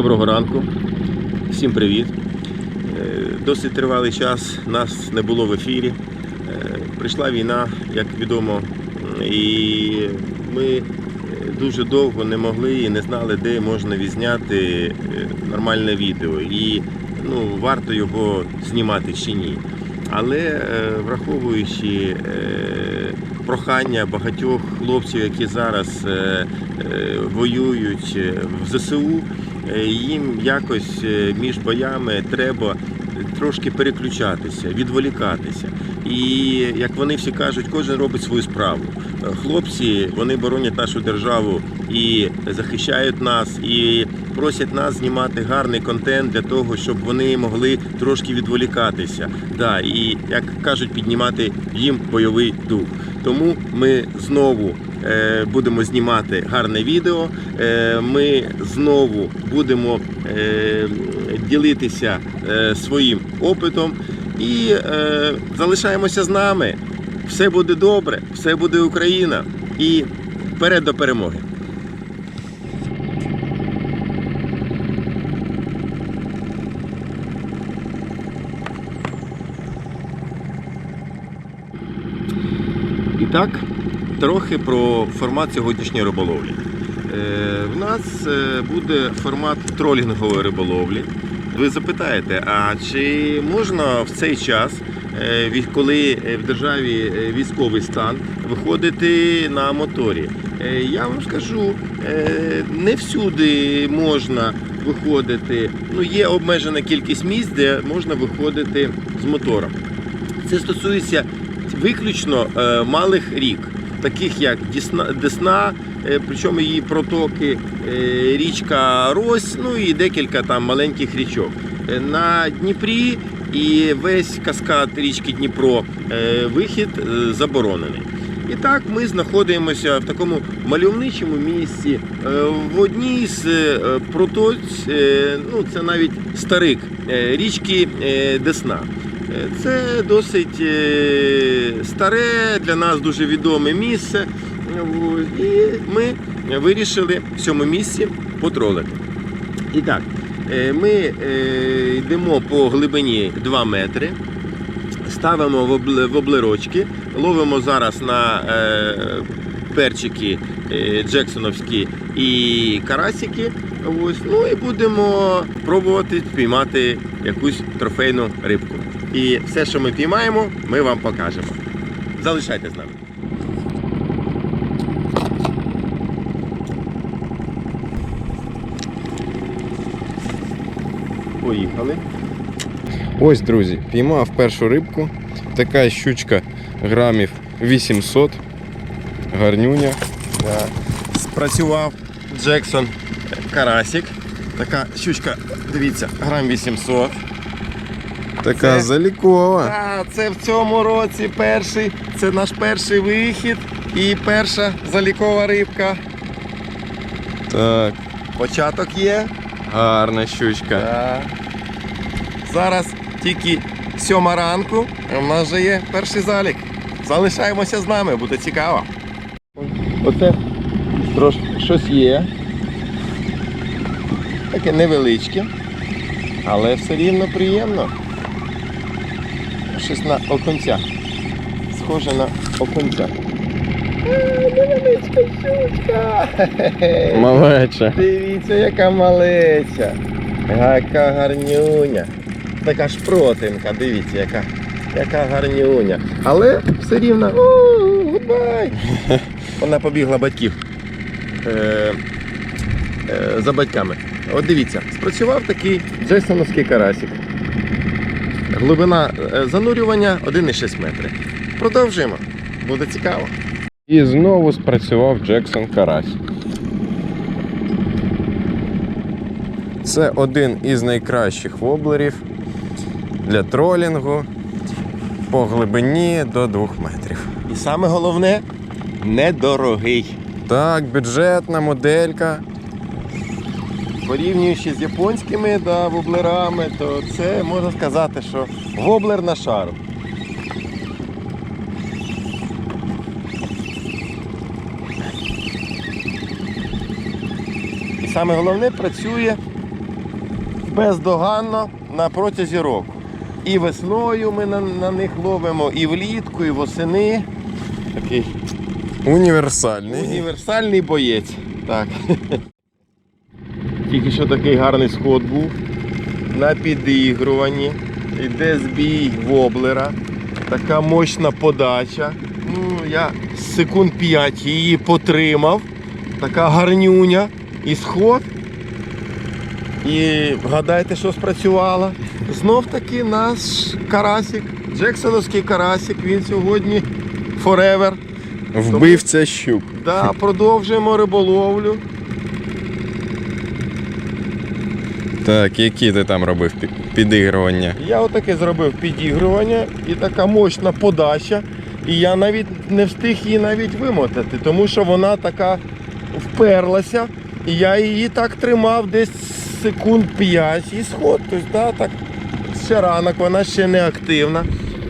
Доброго ранку, всім привіт. Е, Досить тривалий час нас не було в ефірі. Е, Прийшла війна, як відомо, і ми е, дуже довго не могли і не знали, де можна відзняти нормальне відео. І ну, варто його знімати чи ні. Але враховуючи прохання багатьох хлопців, які зараз воюють в ЗСУ, їм якось е, між боями треба трошки переключатися, відволікатися. І як вони всі кажуть, кожен робить свою справу. Е, Хлопці вони боронять нашу державу і захищають нас, і просять нас знімати гарний контент для того, щоб вони могли трошки відволікатися. Да, і як кажуть, піднімати їм бойовий дух. Тому ми знову е, будемо знімати гарне відео. Е, ми знову будемо е, ділитися е, своїм опитом і е, залишаємося з нами. Все буде добре, все буде Україна і вперед до перемоги. І так, трохи про формат сьогоднішньої риболовлі. Е, В нас е, буде формат тролінгової риболовлі. Ви запитаєте, а чи можна в цей час, е, коли в державі військовий стан, виходити на моторі? Я вам скажу, не всюди можна виходити. Ну, є обмежена кількість місць, де можна виходити з мотором. Це стосується виключно малих рік, таких як Дісна, Десна, е, причому її протоки, е, річка Рось, ну і декілька там маленьких річок. Е, На Дніпрі і весь каскад річки Дніпро вихід заборонений. І так ми знаходимося в такому мальовничому місці в одній з протоць, ну це навіть старик річки Десна. Це досить е, старе для нас дуже відоме місце. І ми вирішили в цьому місці потролити. І так, е, ми е, йдемо по глибині 2 метри, ставимо в облирочки, ловимо зараз на перчики джексоновські і карасики. Ось, ну і будемо пробувати піймати якусь трофейну рибку. І все, що ми піймаємо, ми вам покажемо. Залишайтесь з нами. Поїхали. Ось, друзі, піймав першу рибку. Така щучка грамів 800. Гарнюня. Да. Спрацював Джексон Карасик. Така щучка, дивіться, грам 800. Така Це- залікова. А, це в цьому році перший. Це наш перший вихід і перша залікова рибка. Так, Початок є. гарна щучка. Да. Зараз тільки сьома ранку. в нас вже є перший залік. Залишаємося з нами, буде цікаво. Оце трошки щось є. Таке невеличке, але все рівно приємно. Щось на окунця. Схоже на окунця. А, Невеличка щучка. Малеча. Дивіться, яка малеця. Яка гарнюня. Така шпротинка, дивіться, яка, яка гарнюня. Але все рівно. Гудбай. Вона побігла батьків. Е, е, за батьками. От дивіться, спрацював такий джейсоновський карасик. Глибина е, занурювання 1,6 метри. Продовжуємо. Буде цікаво. І знову спрацював Джексон Карась. Це один із найкращих воблерів для тролінгу по глибині до 2 метрів. І саме головне недорогий. Так, бюджетна моделька. Порівнюючи з японськими да, воблерами, то це можна сказати, що воблер на шару. І саме головне працює бездоганно на протязі року. І весною ми на, на них ловимо, і влітку, і восени. Такий Універсальний. універсальний боєць. Так. Тільки що такий гарний сход був. На підігруванні. Йде збій воблера. Така мощна подача. Ну, я секунд 5 її потримав. Така гарнюня. І сход. І вгадайте, що спрацювало. Знов таки наш карасик, Джексоновський карасик, він сьогодні forever. Вбивця щук. Да, продовжуємо риболовлю. Так, які ти там робив підігрування? Я отаке зробив підігрування і така мощна подача. І я навіть не встиг її навіть вимотати, тому що вона така вперлася. І я її так тримав десь секунд 5 і сход. Тобто, да, так, ще ранок, вона ще не активна.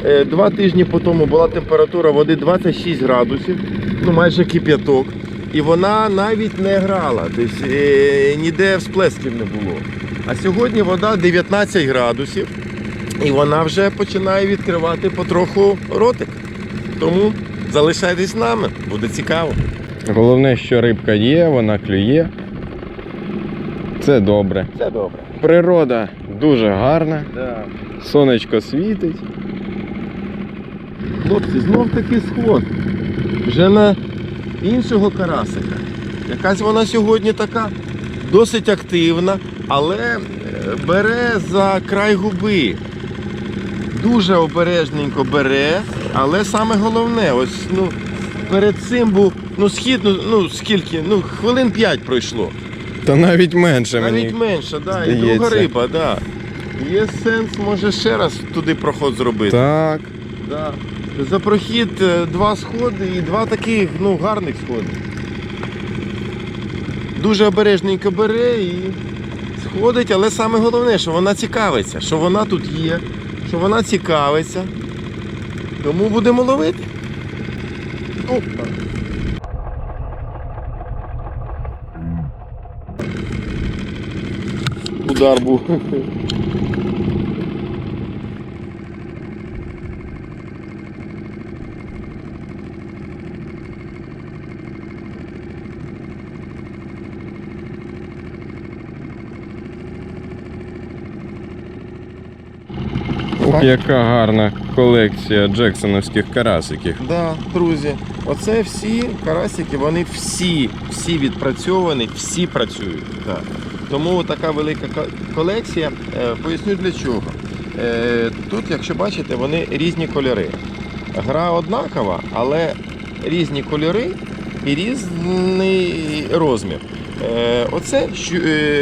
Е, Два тижні по тому була температура води 26 градусів, ну майже кип'яток. І вона навіть не грала, тобто е, ніде всплесків не було. А сьогодні вода 19 градусів, і вона вже починає відкривати потроху ротик. Тому залишайтесь з нами, буде цікаво. Головне, що рибка є, вона клює. Це добре. Все добре. Природа дуже гарна, Да. сонечко світить. Хлопці, знов таки сход. Вже на іншого карасика. Якась вона сьогодні така досить активна, але е, бере за край губи. Дуже обережненько бере, але саме головне, ось ну, перед цим був ну, схід, ну, ну скільки, ну, хвилин 5 пройшло. Та навіть менше Навіть мені. менше, да, і здається. друга риба, да. Є сенс, може ще раз туди проход зробити. Так. Да. За прохід е, два сходи і два таких ну, гарних сходи. Дуже обережненько бере і сходить, але саме головне, що вона цікавиться, що вона тут є, що вона цікавиться. Тому будемо ловити. Опа. Удар був. Ох, яка гарна колекція джексоновських карасиків. Да, друзі, оце всі карасики, вони всі, всі відпрацьовані, всі працюють. Да. Тому така велика колекція. Е, Поясню для чого. Е, Тут, якщо бачите, вони різні кольори. Гра однакова, але різні кольори і різний розмір. Е, Оце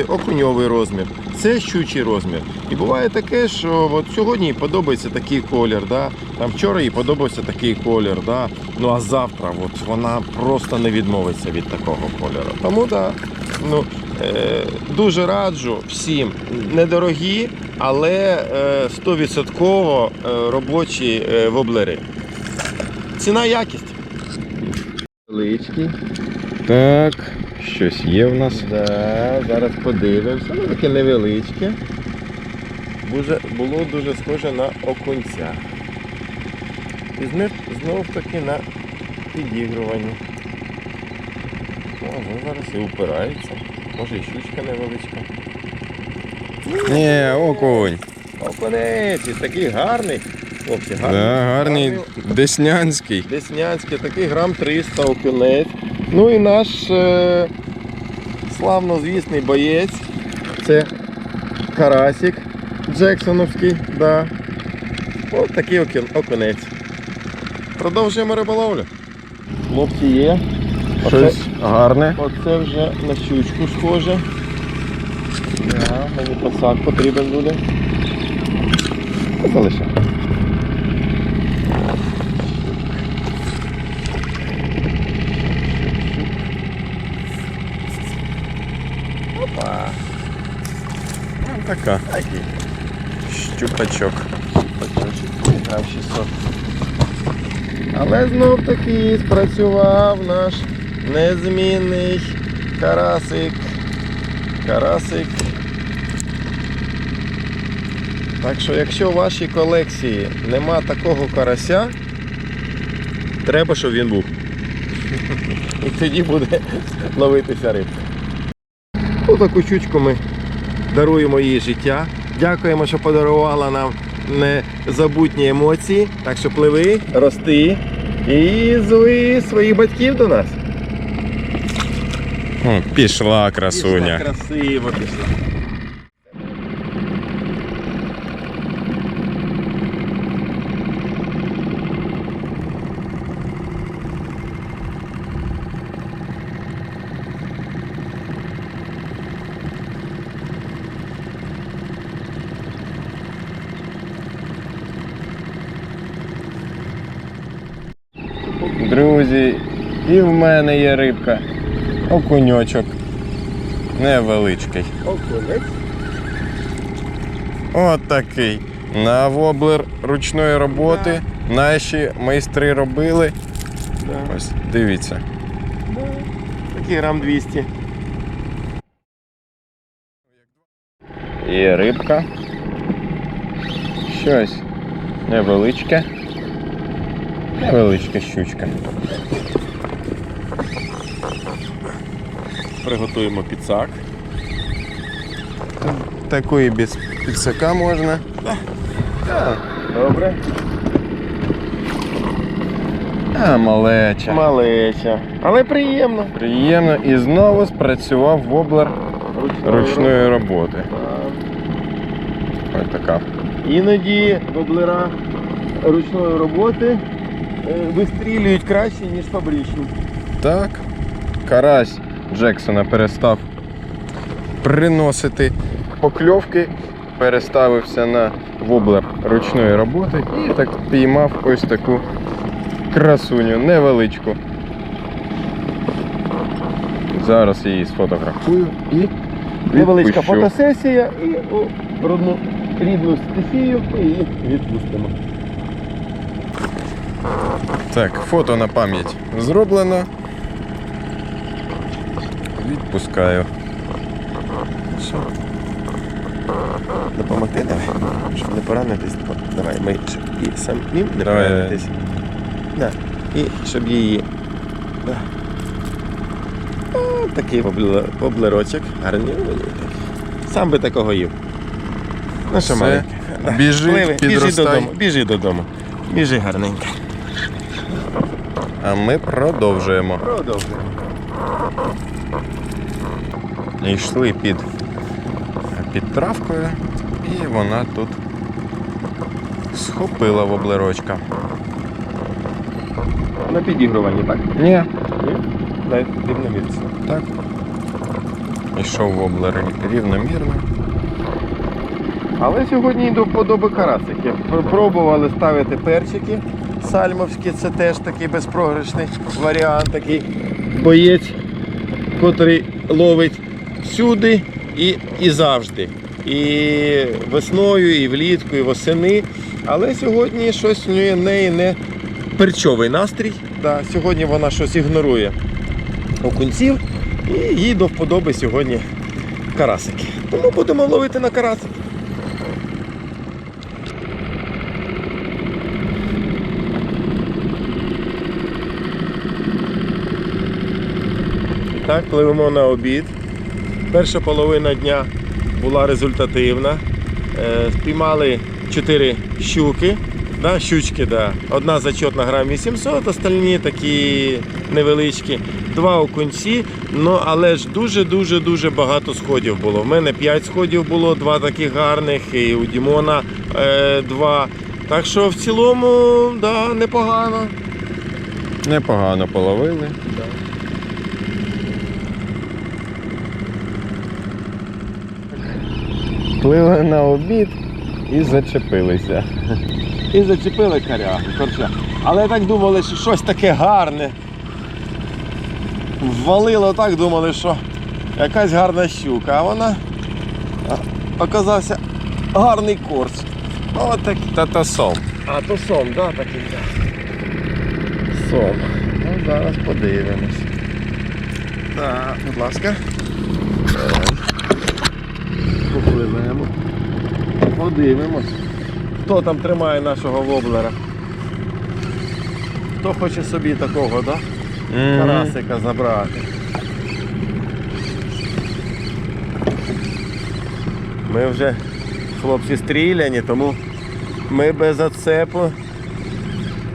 окуньовий розмір, це щучий розмір. І буває таке, що от сьогодні їй подобається такий колір, да? там вчора їй подобався такий колір, да? ну а завтра от вона просто не відмовиться від такого кольору. Тому да, ну, е, дуже раджу всім недорогі, але е, 100% е, робочі е, воблери. Ціна якість. Величкий. Так, щось є в нас. Да, зараз подивимося. Ну таке невеличке. Дуже, було дуже схоже на окунця. І знов, знов таки на підігрування. О, ну зараз і упирається. Може і щучка невеличка. Ні, окунь. Окунець, такий гарний. Хлопці, Да, гарний. гарний деснянський. Деснянський, такий грам 300 окунець. Ну і наш е, славнозвісний боєць. Це карасик Джексоновський. Да. Ось такий окунець. Продовжуємо риболовлю. Хлопці є. Щось гарне. Оце вже на щучку схоже. Да, мені пасак потрібен буде. Залишай. Опа. Ну, Така. Щупачок. 600. Але знов таки спрацював наш незмінний карасик. Карасик Так що, якщо в вашій колекції нема такого карася, треба, щоб він був. І тоді буде ловитися рибка. Отаку щучку ми даруємо їй життя. Дякуємо, що подарувала нам незабутні емоції. Так що пливи, рости і зови своїх батьків до нас. О, пішла Пішла красуня. красиво пішла. Друзі, і в мене є рибка. Окуньочок. Невеличкий. Окунець. От такий. На воблер ручної роботи. Наші майстри робили. Да, Ось, дивіться. да. Такий грам 200. Є рибка. Щось невеличке. Невеличка щучка. Приготуємо підсак. Такої без підсака можна. Добре. А, малеча. Малеча. Але приємно. Приємно і знову спрацював воблер ручної роботи. Так. Ось така. Іноді воблера ручної роботи вистрілюють краще, ніж фабричні. Так. Карась Джексона перестав приносити покльовки, переставився на воблер ручної роботи і так піймав ось таку красуню невеличку. Зараз її сфотографую і Невеличка фотосесія і рідну стихію ми її відпустимо. Так, фото на пам'ять зроблено. Відпускаю. Що? Допомогти давай, щоб не поранитись. Давай, ми щоб і самим не Давай. поранитись. Да. І щоб її. Да. О, такий воблерочок. Гарний. Сам би такого їв. Ну що. Да. Біжи, Пливи, біжи додому, біжи додому. Біжи гарненько. А ми продовжуємо. Продовжуємо. Йшли під, під травкою, і вона тут схопила воблерочка. На підігруванні, так? Ні. Ні? Дай рівномірці. Так. Йшов воблер рівномірно. Але сьогодні до вподоби карасики. Пробували ставити перчики сальмовські, це теж такий безпрограшний варіант, такий боєць, котрий ловить всюди і, і завжди. І весною, і влітку, і восени. Але сьогодні щось в неї не перчовий настрій. Да, сьогодні вона щось ігнорує окунців і їй до вподоби сьогодні карасики. Тому будемо ловити на карасики. Так, пливемо на обід. Перша половина дня була результативна. Е, Спіймали 4 щуки. Да, щучки, да. Одна зачетна грам 800, остальні такі невеличкі. Два окунці, ну але ж дуже-дуже дуже багато сходів було. В мене 5 сходів було, два таких гарних, і у Дімона е, два. Так що в цілому, да, непогано. Непогано половили. Плили на обід і зачепилися. І зачепили корягу, корча. Але так думали, що щось таке гарне. Ввалило так, думали, що якась гарна щука, а вона оказався гарний корс. От так. Та та сом. А то сом, да, такий. Сом. Ну, зараз подивимось. Так, будь ласка. Попливемо. Подивимось. Хто там тримає нашого воблера? Хто хоче собі такого, да? Карасика забрати. Ми вже хлопці стріляні, тому ми без оцепу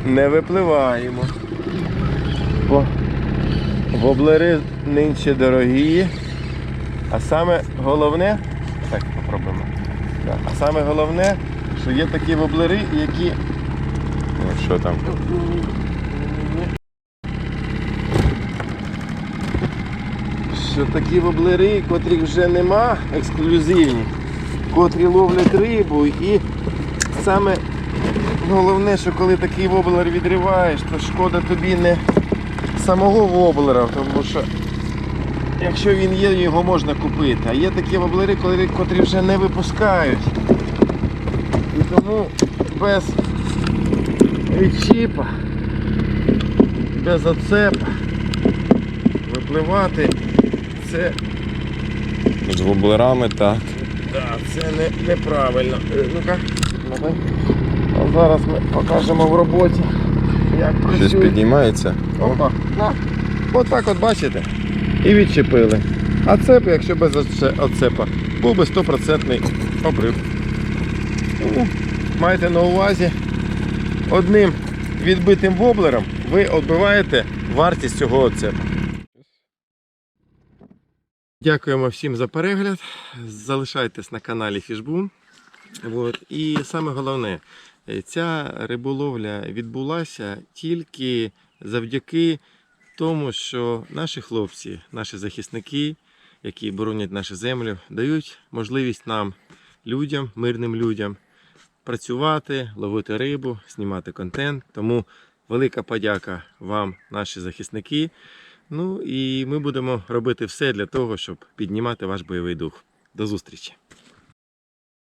не випливаємо. Бо воблери нинче дорогі. А саме головне. Да. А саме головне, що є такі воблери, які Ну, що там? Що такі воблери, котрих вже нема, ексклюзивні, котрі ловлять рибу і саме головне, що коли такий воблер відриваєш, то шкода тобі не самого воблера, тому що якщо він є, його можна купити. А є такі воблери, котрі, вже не випускають. І тому без відчіпа, без оцепа випливати це, З воблерами, так. да, це не, неправильно. Е, Ну-ка, давай. А зараз ми покажемо в роботі, як Щось працює. підіймається. Опа. На. Так от бачите. І відчепили. А цеп, якщо без оце- оцепа, був би 100% обрив. Тому майте на увазі, одним відбитим воблером ви оббиваєте вартість цього оцепа. Дякуємо всім за перегляд. Залишайтесь на каналі Фішбум. От. І саме головне, ця риболовля відбулася тільки завдяки тому, що наші хлопці, наші захисники, які боронять нашу землю, дають можливість нам, людям, мирним людям, працювати, ловити рибу, знімати контент. Тому велика подяка вам, наші захисники. Ну і ми будемо робити все для того, щоб піднімати ваш бойовий дух. До зустрічі!